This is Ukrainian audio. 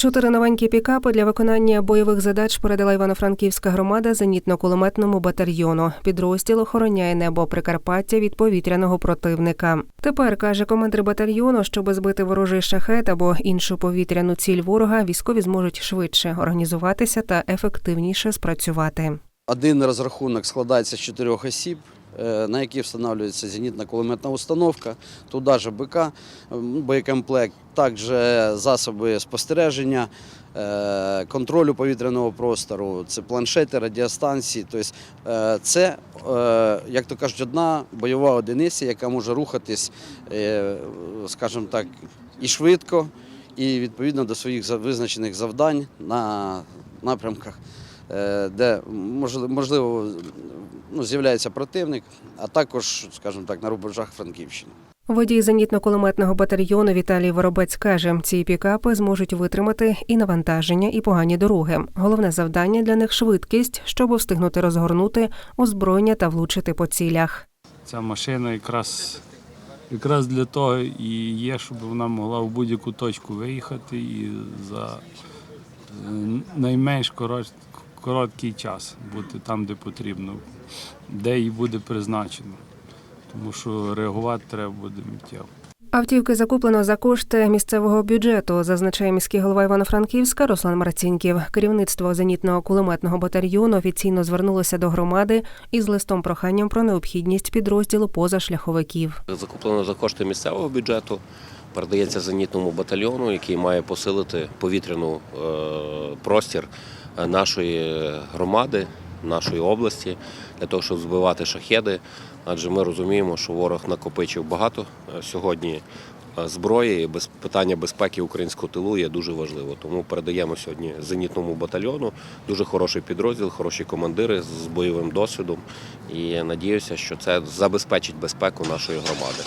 Чотири новенькі пікапи для виконання бойових задач передала Івано-Франківська громада зенітно-кулеметному батальйону. Підрозділ охороняє небо Прикарпаття від повітряного противника. Тепер каже командир батальйону, щоб збити ворожий шахет або іншу повітряну ціль ворога, військові зможуть швидше організуватися та ефективніше спрацювати. Один розрахунок складається з чотирьох осіб, на які встановлюється зенітно-кулеметна установка, туди ж БК, боєкомплект, також засоби спостереження, е, контролю повітряного простору, це планшети, радіостанції. Тобто е, це, е, як то кажуть, одна бойова одиниця, яка може рухатись, е, скажімо так, і швидко, і відповідно до своїх визначених завдань на напрямках е, де можли- можливо ну, з'являється противник, а також, скажімо так, на рубежах Франківщини. Водій зенітно-кулеметного батальйону Віталій Воробець каже, ці пікапи зможуть витримати і навантаження, і погані дороги. Головне завдання для них швидкість, щоб встигнути розгорнути озброєння та влучити по цілях. Ця машина якраз, якраз для того і є, щоб вона могла в будь-яку точку виїхати і за е, найменш короткий час бути там, де потрібно, де їй буде призначено. Тому що реагувати треба буде миттєво. Автівки закуплено за кошти місцевого бюджету, зазначає міський голова Івано-Франківська Руслан Марцінків. Керівництво зенітного кулеметного батальйону офіційно звернулося до громади із листом проханням про необхідність підрозділу позашляховиків. Закуплено за кошти місцевого бюджету, передається зенітному батальйону, який має посилити повітряну е, простір е, нашої громади, нашої області, для того, щоб збивати шахеди. Адже ми розуміємо, що ворог накопичив багато е, сьогодні зброї. і без питання безпеки українського тилу є дуже важливо. Тому передаємо сьогодні зенітному батальйону дуже хороший підрозділ, хороші командири з бойовим досвідом. І надіюся, що це забезпечить безпеку нашої громади.